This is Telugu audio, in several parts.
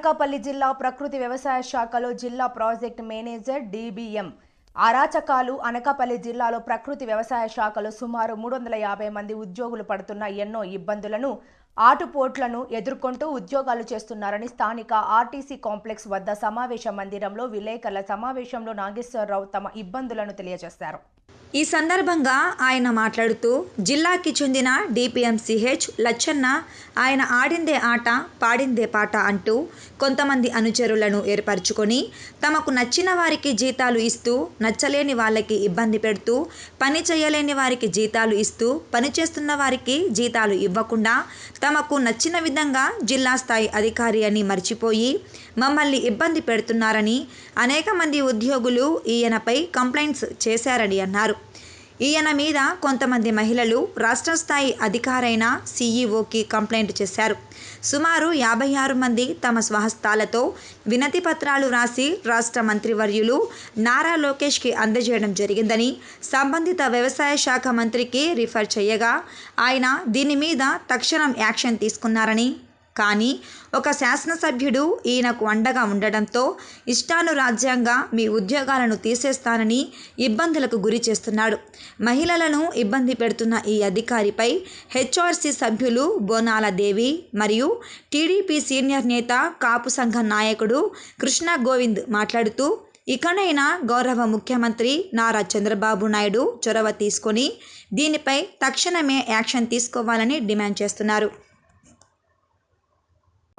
అనకాపల్లి జిల్లా ప్రకృతి వ్యవసాయ శాఖలో జిల్లా ప్రాజెక్ట్ మేనేజర్ డిబిఎం. అరాచకాలు అనకాపల్లి జిల్లాలో ప్రకృతి వ్యవసాయ శాఖలో సుమారు మూడు వందల యాభై మంది ఉద్యోగులు పడుతున్న ఎన్నో ఇబ్బందులను ఆటుపోట్లను ఎదుర్కొంటూ ఉద్యోగాలు చేస్తున్నారని స్థానిక ఆర్టీసీ కాంప్లెక్స్ వద్ద సమావేశ మందిరంలో విలేకరుల సమావేశంలో నాగేశ్వరరావు తమ ఇబ్బందులను తెలియజేశారు. ఈ సందర్భంగా ఆయన మాట్లాడుతూ జిల్లాకి చెందిన డిపిఎంసిహెచ్ లచ్చన్న ఆయన ఆడిందే ఆట పాడిందే పాట అంటూ కొంతమంది అనుచరులను ఏర్పరచుకొని తమకు నచ్చిన వారికి జీతాలు ఇస్తూ నచ్చలేని వాళ్ళకి ఇబ్బంది పెడుతూ పని చేయలేని వారికి జీతాలు ఇస్తూ పని చేస్తున్న వారికి జీతాలు ఇవ్వకుండా తమకు నచ్చిన విధంగా జిల్లా స్థాయి అధికారి అని మర్చిపోయి మమ్మల్ని ఇబ్బంది పెడుతున్నారని అనేక మంది ఉద్యోగులు ఈయనపై కంప్లైంట్స్ చేశారని అన్నారు. ఈయన మీద కొంతమంది మహిళలు రాష్ట్ర స్థాయి అధికారైన సీఈఓకి కంప్లైంట్ చేశారు. సుమారు యాభై ఆరు మంది తమ స్వహస్తాలతో వినతి పత్రాలు రాసి రాష్ట్ర మంత్రివర్యులు నారా లోకేష్కి అందజేయడం జరిగిందని సంబంధిత వ్యవసాయ శాఖ మంత్రికి రిఫర్ చేయగా ఆయన దీని మీద తక్షణం యాక్షన్ తీసుకున్నారని కానీ ఒక శాసనసభ్యుడు ఈయనకు అండగా ఉండడంతో ఇష్టానురాజ్యంగా మీ ఉద్యోగాలను తీసేస్తానని ఇబ్బందులకు గురి చేస్తున్నాడు. మహిళలను ఇబ్బంది పెడుతున్న ఈ అధికారిపై హెచ్ఆర్సీ సభ్యులు బోనాల దేవి మరియు టీడీపీ సీనియర్ నేత కాపు సంఘం నాయకుడు కృష్ణ గోవింద్ మాట్లాడుతూ ఇకనైనా గౌరవ ముఖ్యమంత్రి నారా చంద్రబాబు నాయుడు చొరవ తీసుకొని దీనిపై తక్షణమే యాక్షన్ తీసుకోవాలని డిమాండ్ చేస్తున్నారు.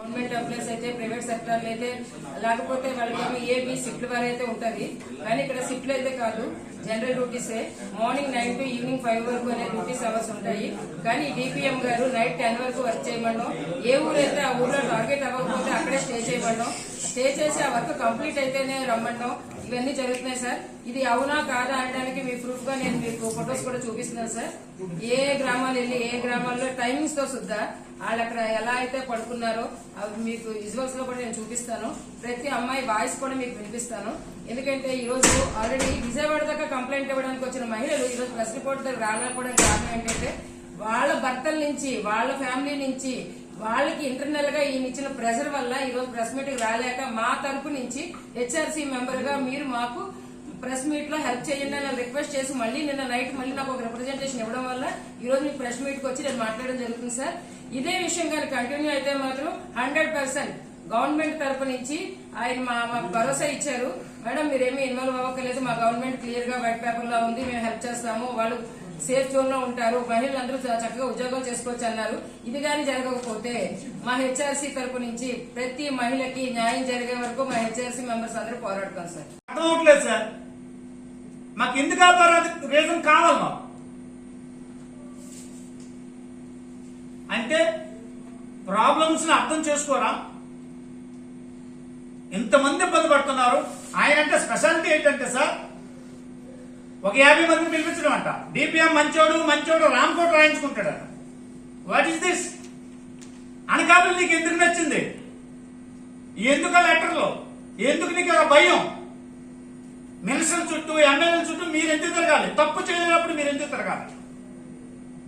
గవర్నమెంట్ ఎంప్లాయీస్ అయితే ప్రైవేట్ సెక్టర్లు అయితే లేకపోతే వాళ్ళకి ఏబి సిఫ్ట్ వారు అయితే ఉంటది. కానీ ఇక్కడ సిఫ్ట్లు అయితే కాదు general డ్యూటీసే morning nine to evening five వరకు అనే డ్యూటీస్ అవర్స్ ఉంటాయి. కానీ డిపిఎం గారు నైట్ టెన్ వరకు వర్క్ చేయమన్నాం ఏ ఊరైతే అయితే ఆ ఊర్లో టార్గెట్ అవ్వకపోతే అక్కడే స్టే చేయమన్నాం స్టే చేసి ఆ వర్క్ కంప్లీట్ అయితేనే రమ్మడం ఇవన్నీ జరుగుతున్నాయి సార్. ఇది అవునా కాదా అనడానికి మీ ప్రూఫ్గా నేను మీకు ఫొటోస్ కూడా చూపిస్తున్నాను సార్. ఏ గ్రామాలు వెళ్ళి ఏ గ్రామాల్లో టైమింగ్స్తో సుద్దా వాళ్ళు అక్కడ ఎలా అయితే పడుకున్నారో అవి మీకు విజువల్స్లో కూడా నేను చూపిస్తాను. ప్రతి అమ్మాయి వాయిస్ కూడా మీకు వినిపిస్తాను. ఎందుకంటే ఈ రోజు ఆల్రెడీ విజయవాడ దాకా కంప్లైంట్ ఇవ్వడానికి వచ్చిన మహిళలు ఈ రోజు ప్రెస్ రిపోర్ట్ దగ్గర రాలేకపోవడానికి కారణం ఏంటంటే వాళ్ళ భర్తల నుంచి వాళ్ళ ఫ్యామిలీ నుంచి వాళ్ళకి ఇంటర్నల్గా ఈయన ఇచ్చిన ప్రెషర్ వల్ల ఈ రోజు ప్రెస్ మీట్ రాలేక మా తరపు నుంచి హెచ్ఆర్సీ మెంబర్గా మీరు మాకు ప్రెస్ మీట్లో హెల్ప్ చేయండి అని రిక్వెస్ట్ చేసి మళ్ళీ నిన్న నైట్ మళ్ళీ నాకు ఒక రిప్రజెంటేషన్ ఇవ్వడం వల్ల ఈ రోజు మీకు ప్రెస్ మీట్కి వచ్చి నేను మాట్లాడడం జరుగుతుంది సార్ ఇదే విషయం కానీ కంటిన్యూ అయితే మాత్రం హండ్రెడ్ పర్సెంట్ గవర్నమెంట్ తరపు నుంచి ఆయన మా మాకు భరోసా ఇచ్చారు. మేడం మీరేమీ ఇన్వాల్వ్ అవ్వకలేదు మా గవర్నమెంట్ క్లియర్గా వైట్ పేపర్లో ఉంది. మేము హెల్ప్ చేస్తాము. వాళ్ళు సేఫ్ జోన్లో ఉంటారు. మహిళలందరూ చక్కగా ఉద్యోగాలు చేసుకోవచ్చు అన్నారు. ఇది కానీ జరగకపోతే మా హెచ్ఆర్సీ తరపు నుంచి ప్రతి మహిళకి న్యాయం జరిగే వరకు మా హెచ్ఆర్సీ మెంబర్స్ అందరూ పోరాడతాం సార్. అర్థం సార్. మాకు ఎందుకు రీజన్ కావాలి మాకు? అంటే ప్రాబ్లమ్స్ అర్థం చేసుకోరా? ఇంతమంది ఇబ్బంది పడుతున్నారు. ఆయన అంటే స్పెషాలిటీ ఏంటంటే సార్ ఒక యాభై మందిని పిలిపించడం అంట డిపిఎం మంచోడు మంచోడు రామ్కోట్ రాయించుకుంటాడు వాట్ ఈస్ దిస్ అనకాపల్లి నీకు ఎందుకు నచ్చింది? ఎందుకు లెటర్లో ఎందుకు నీకు ఆ భయం? మినిస్టర్ చుట్టూ ఎమ్మెల్యేల చుట్టూ మీరు ఎందుకు తిరగాలి? తప్పు చేయలేనప్పుడు మీరు ఎందుకు తిరగాలి?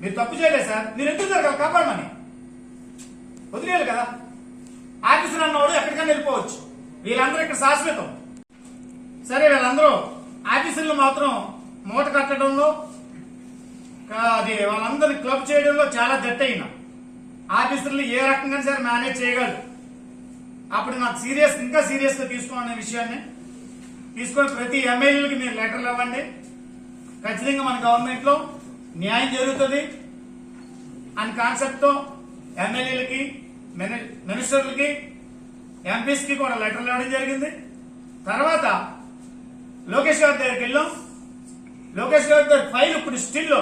మీరు తప్పు చేయలేదు సార్. మీరు ఎందుకు తిరగాలి? కాపాడమని. వదిలేయాలి కదా. ఆఫీసర్ అన్నవాడు ఎక్కడికైనా వెళ్ళిపోవచ్చు. వీళ్ళందరూ ఇక్కడ శాశ్వతం. సరే వీళ్ళందరూ ఆఫీసులు మాత్రం మూట కట్టడంలో అది వాళ్ళందరినీ క్లబ్ చేయడంలో చాలా దట్టయిన ఆఫీసర్లు ఏ రకంగా సరే మేనేజ్ చేయగలరు అప్పుడు నాకు సీరియస్ ఇంకా సీరియస్గా తీసుకోమనే విషయాన్ని తీసుకొని ప్రతి ఎమ్మెల్యేలకి మీరు లెటర్లు ఇవ్వండి. ఖచ్చితంగా మన గవర్నమెంట్లో న్యాయం జరుగుతుంది. అని కాన్సెప్ట్తో ఎమ్మెల్యేలకి మిని- మినిస్టర్లకి ఎంపీస్కి కూడా లెటర్లు ఇవ్వడం జరిగింది. తర్వాత లోకేష్ గారి దగ్గరికి వెళ్ళాం. లోకేష్ గారి దగ్గర ఫైల్ ఇప్పుడు స్టిల్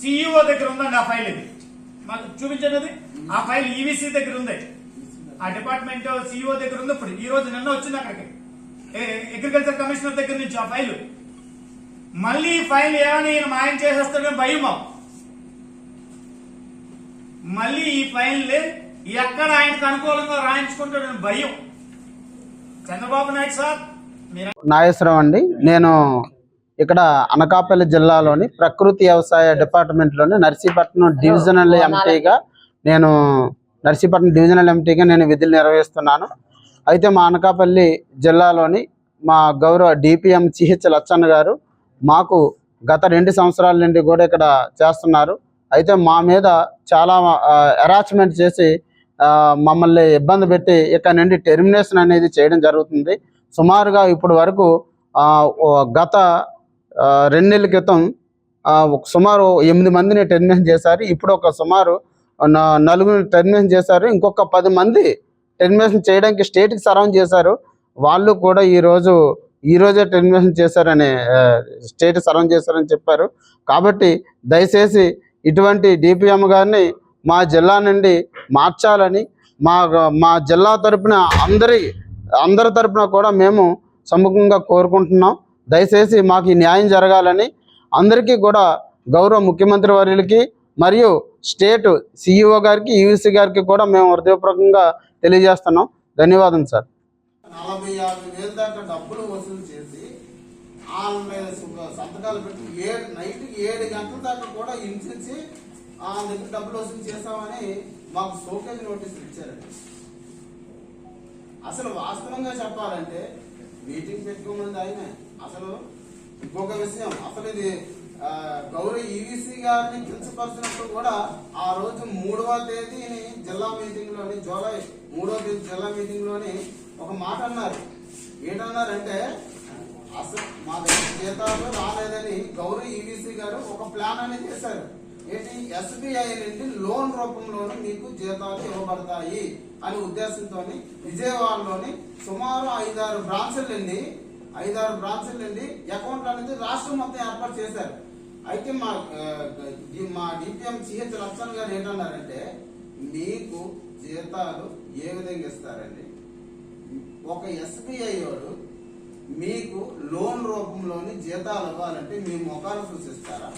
సిఇఓ దగ్గర ఉందండి ఆ ఫైల్ ఇది. మాకు చూపించండి ఆ ఫైల్ ఈవీసీ దగ్గర ఉంది. ఆ డిపార్ట్మెంట్ సిఇఓ దగ్గర ఉంది. ఇప్పుడు ఈ రోజు నిన్న వచ్చింది అక్కడికి. అగ్రికల్చర్ కమిషనర్ దగ్గర నుంచి ఆ ఫైల్. మళ్ళీ ఈ ఫైల్ ఏమని మాయం చేసేస్తాడని భయం మళ్ళీ ఈ ఫైల్ ఎక్కడ ఆయనకు అనుకూలంగా రాయించుకుంటాడని భయం. చంద్రబాబు నాయుడు సార్ నాగేశ్వరం అండి. నేను ఇక్కడ అనకాపల్లి జిల్లాలోని ప్రకృతి వ్యవసాయ డిపార్ట్మెంట్లోని నర్సీపట్నం డివిజనల్ ఎంపీగా నేను నర్సీపట్నం డివిజనల్ ఎంపీగా నేను విధులు నిర్వహిస్తున్నాను. అయితే మా అనకాపల్లి జిల్లాలోని మా గౌరవ డిపిఎం సిహెచ్ లచ్చన్న గారు మాకు గత రెండు సంవత్సరాల నుండి కూడా ఇక్కడ చేస్తున్నారు. అయితే మా మీద చాలా అరాచ్మెంట్ చేసి మమ్మల్ని ఇబ్బంది పెట్టి ఇక్కడ నుండి టెర్మినేషన్ అనేది చేయడం జరుగుతుంది. సుమారుగా ఇప్పటి వరకు గత రెండు నెలల క్రితం సుమారు ఎనిమిది మందిని టెర్మినేషన్ చేశారు. ఇప్పుడు ఒక సుమారు న- నలుగురిని టెర్మినేషన్ చేశారు. ఇంకొక పది మంది టెర్మినేషన్ చేయడానికి స్టేట్కి సరౌండ్ చేశారు. వాళ్ళు కూడా ఈరోజు ఈ రోజే టెర్మినేషన్ చేశారని స్టేట్ సరౌండ్ చేశారని చెప్పారు. కాబట్టి దయచేసి ఇటువంటి డిపిఎం గారిని మా జిల్లా నుండి మార్చాలని మా మా జిల్లా తరపున అందరి అందరి తరపున కూడా మేము సముఖంగా కోరుకుంటున్నాం. దయచేసి మాకు న్యాయం జరగాలని అందరికీ కూడా గౌరవ ముఖ్యమంత్రి వర్యులకి మరియు స్టేట్ సిఇఓ గారికి యూసీ గారికి కూడా మేము హృదయపూర్వకంగా తెలియజేస్తున్నాం. ధన్యవాదం సార్. నలభై యాభై వేల దాకా డబ్బులు వసూలు చేసి సంతకాలు పెట్టి ఏడు నైట్ ఏడు గంటల దాకా కూడా హింసించి ఆ దగ్గర డబ్బులు వసూలు చేస్తామని మాకు సోకేజ్ నోటీసులు ఇచ్చారండి అసలు వాస్తవంగా చెప్పాలంటే మీటింగ్ పెట్టుకోమన్నది ఆయన. అసలు ఇంకొక విషయం అసలు ఇది గౌరవ ఈవీసీ గారిని పిలిచిపరిచినప్పుడు కూడా ఆ రోజు మూడవ తేదీని జిల్లా మీటింగ్లోని జూలై మూడవ తేదీ జిల్లా మీటింగ్లోని ఒక మాట అన్నారు. ఏంటన్నారంటే అసలు మా దగ్గర జీతాలు రాలేదని గౌరవ ఈవీసీ గారు ఒక ప్లాన్ అనేది చేశారు. ఏంటి? ఎస్బీఐ నుండి లోన్ రూపంలోనూ మీకు జీతాలు ఇవ్వబడతాయి అనే ఉద్దేశంతో విజయవాడలోని సుమారు ఐదారు బ్రాంచ్లు నుండి ఐదారు బ్రాంచ్లు నుండి అకౌంట్ అనేది రాష్ట్రం మొత్తం ఏర్పాటు చేశారు. అయితే మా మా డిపిఎం సిహెచ్ లక్ష్మణ్ గారు ఏంటన్నారంటే మీకు జీతాలు ఏ విధంగా ఇస్తారండి? ఒక ఎస్బీఐ వాడు మీకు లోన్ రూపంలోని జీతాలు ఇవ్వాలంటే మీ ముఖాలు సూచిస్తారా?